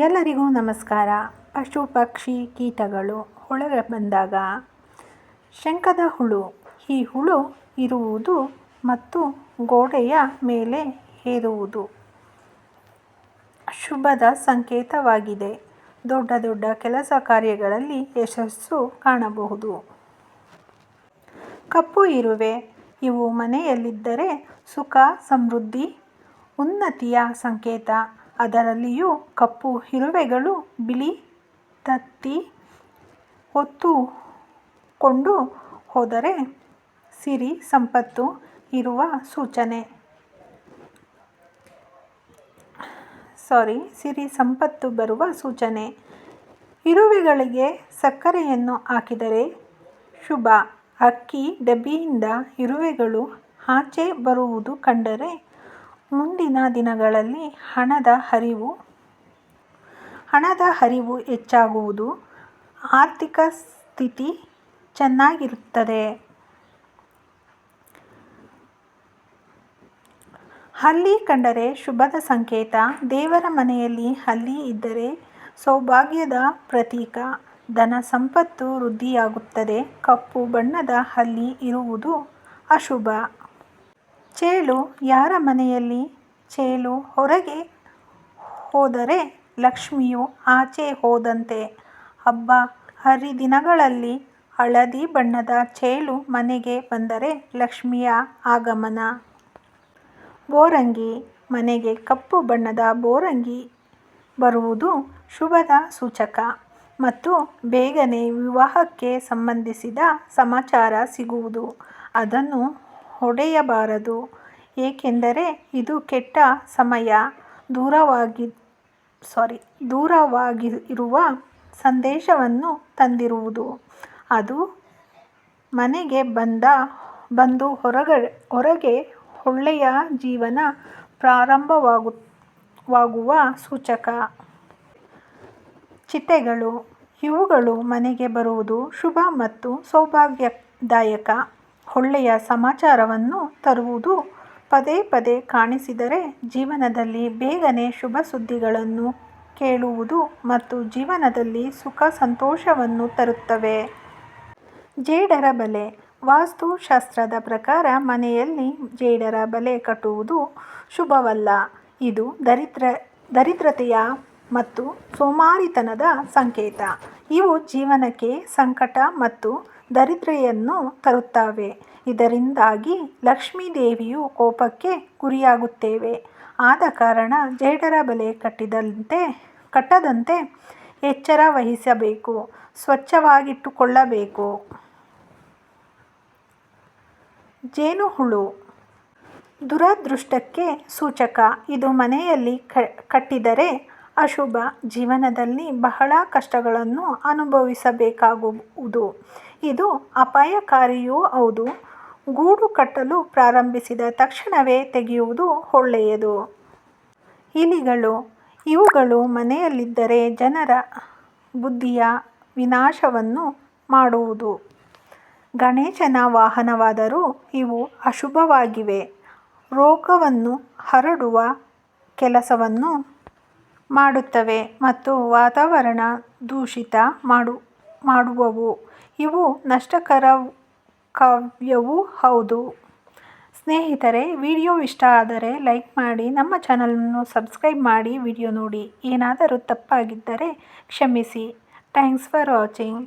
ಎಲ್ಲರಿಗೂ ನಮಸ್ಕಾರ. ಪಶು, ಪಕ್ಷಿ, ಕೀಟಗಳು ಒಳಗೆ ಬಂದಾಗ ಶಂಕದ ಹುಳು. ಈ ಹುಳು ಇರುವುದು ಮತ್ತು ಗೋಡೆಯ ಮೇಲೆ ಏರುವುದು. ಶುಭದ ಸಂಕೇತವಾಗಿದೆ. ದೊಡ್ಡ ದೊಡ್ಡ ಕೆಲಸ ಕಾರ್ಯಗಳಲ್ಲಿ ಯಶಸ್ಸು ಕಾಣಬಹುದು. ಕಪ್ಪು ಇರುವೆ. ಇವು ಮನೆಯಲ್ಲಿದ್ದರೆ ಸುಖ, ಸಮೃದ್ಧಿ, ಉನ್ನತಿಯ ಸಂಕೇತ. ಅದರಲ್ಲಿಯೂ ಕಪ್ಪು ಇರುವೆಗಳು ಬಿಳಿ ತತ್ತಿ ಹೊತ್ತುಕೊಂಡು ಹೋದರೆ ಸಿರಿ ಸಂಪತ್ತು ಇರುವ ಸೂಚನೆ. ಸಾರಿ, ಸಿರಿ ಸಂಪತ್ತು ಬರುವ ಸೂಚನೆ. ಇರುವೆಗಳಿಗೆ ಸಕ್ಕರೆಯನ್ನು ಹಾಕಿದರೆ ಶುಭ. ಅಕ್ಕಿ ಡಬ್ಬಿಯಿಂದ ಇರುವೆಗಳು ಆಚೆ ಬರುವುದು ಕಂಡರೆ ಮುಂದಿನ ದಿನಗಳಲ್ಲಿ ಹಣದ ಹರಿವು ಹಣದ ಹರಿವು ಹೆಚ್ಚಾಗುವುದು, ಆರ್ಥಿಕ ಸ್ಥಿತಿ ಚೆನ್ನಾಗಿರುತ್ತದೆ. ಹಲ್ಲಿ ಕಂಡರೆ ಶುಭದ ಸಂಕೇತ. ದೇವರ ಮನೆಯಲ್ಲಿ ಹಲ್ಲಿ ಇದ್ದರೆ ಸೌಭಾಗ್ಯದ ಪ್ರತೀಕ. ಧನ ಸಂಪತ್ತು ವೃದ್ಧಿಯಾಗುತ್ತದೆ. ಕಪ್ಪು ಬಣ್ಣದ ಹಲ್ಲಿ ಇರುವುದು ಅಶುಭ. ಚೇಳು ಯಾರ ಮನೆಯಲ್ಲಿ? ಚೇಳು ಹೊರಗೆ ಹೋದರೆ ಲಕ್ಷ್ಮಿಯು ಆಚೆ ಹೋದಂತೆ. ಹಬ್ಬ ಹರಿದಿನಗಳಲ್ಲಿ ಹಳದಿ ಬಣ್ಣದ ಚೇಳು ಮನೆಗೆ ಬಂದರೆ ಲಕ್ಷ್ಮಿಯ ಆಗಮನ. ಬೋರಂಗಿ ಮನೆಗೆ ಕಪ್ಪು ಬಣ್ಣದ ಬೋರಂಗಿ ಬರುವುದು ಶುಭದ ಸೂಚಕ ಮತ್ತು ಬೇಗನೆ ವಿವಾಹಕ್ಕೆ ಸಂಬಂಧಿಸಿದ ಸಮಾಚಾರ ಸಿಗುವುದು. ಅದನ್ನು ಹೊಡೆಯಬಾರದು, ಏಕೆಂದರೆ ಇದು ಕೆಟ್ಟ ಸಮಯ. ದೂರವಾಗಿ ಸಾರಿ ದೂರವಾಗಿರುವ ಸಂದೇಶವನ್ನು ತಂದಿರುವುದು. ಅದು ಮನೆಗೆ ಬಂದ, ಬಂದು ಹೊರಗ, ಹೊರಗೆ ಒಳ್ಳೆಯ ಜೀವನ ಪ್ರಾರಂಭವಾಗುವ ಸೂಚಕ. ಚಿಟ್ಟೆಗಳು, ಇವುಗಳು ಮನೆಗೆ ಬರುವುದು ಶುಭ ಮತ್ತು ಸೌಭಾಗ್ಯದಾಯಕ. ಒಳ್ಳೆಯ ಸಮಾಚಾರವನ್ನು ತರುವುದು ಪದೇ ಪದೇ ಕಾಣಿಸಿದರೆ ಜೀವನದಲ್ಲಿ ಬೇಗನೆ ಶುಭ ಸುದ್ದಿಗಳನ್ನು ಕೇಳುವುದು ಮತ್ತು ಜೀವನದಲ್ಲಿ ಸುಖ ಸಂತೋಷವನ್ನು ತರುತ್ತವೆ. ಜೇಡರ ಬಲೆ. ವಾಸ್ತುಶಾಸ್ತ್ರದ ಪ್ರಕಾರ ಮನೆಯಲ್ಲಿ ಜೇಡರ ಬಲೆ ಕಟ್ಟುವುದು ಶುಭವಲ್ಲ. ಇದು ದರಿದ್ರ, ದರಿದ್ರತೆಯ ಮತ್ತು ಸೋಮಾರಿತನದ ಸಂಕೇತ. ಇವು ಜೀವನಕ್ಕೆ ಸಂಕಟ ಮತ್ತು ದರಿದ್ರತೆಯನ್ನು ತರುತ್ತವೆ. ಇದರಿಂದಾಗಿ ಲಕ್ಷ್ಮೀ ದೇವಿಯು ಕೋಪಕ್ಕೆ ಗುರಿಯಾಗುತ್ತೇವೆ. ಆದ ಕಾರಣ ಜೇಡರ ಬಲೆ ಕಟ್ಟಿದಂತೆ, ಕಟ್ಟದಂತೆ ಎಚ್ಚರ ವಹಿಸಬೇಕು, ಸ್ವಚ್ಛವಾಗಿಟ್ಟುಕೊಳ್ಳಬೇಕು. ಜೇನುಹುಳು. ದುರದೃಷ್ಟಕ್ಕೆ ಸೂಚಕ. ಇದು ಮನೆಯಲ್ಲಿ ಕಟ್ಟಿದರೆ ಅಶುಭ ಜೀವನದಲ್ಲಿ ಬಹಳ ಕಷ್ಟಗಳನ್ನು ಅನುಭವಿಸಬೇಕಾಗುವುದು. ಇದು ಅಪಾಯಕಾರಿಯೂ ಹೌದು. ಗೂಡು ಕಟ್ಟಲು ಪ್ರಾರಂಭಿಸಿದ ತಕ್ಷಣವೇ ತೆಗೆಯುವುದು ಒಳ್ಳೆಯದು. ಇಲಿಗಳು, ಇವುಗಳು ಮನೆಯಲ್ಲಿದ್ದರೆ ಜನರ ಬುದ್ಧಿಯ ವಿನಾಶವನ್ನು ಮಾಡುವುದು. ಗಣೇಶನ ವಾಹನವಾದರೂ ಇವು ಅಶುಭವಾಗಿವೆ. ರೋಗವನ್ನು ಹರಡುವ ಕೆಲಸವನ್ನು ಮಾಡುತ್ತವೆ ಮತ್ತು ವಾತಾವರಣ ದೂಷಿತ ಮಾಡು, ಮಾಡುವವು. ಇವು ನಷ್ಟಕರವೂ ಹೌದು. ಸ್ನೇಹಿತರೆ, ವಿಡಿಯೋ ಇಷ್ಟ ಆದರೆ ಲೈಕ್ ಮಾಡಿ, ನಮ್ಮ ಚಾನಲನ್ನು ಸಬ್ಸ್ಕ್ರೈಬ್ ಮಾಡಿ ವಿಡಿಯೋ ನೋಡಿ. ಏನಾದರೂ ತಪ್ಪಾಗಿದ್ದರೆ ಕ್ಷಮಿಸಿ. Thanks for watching.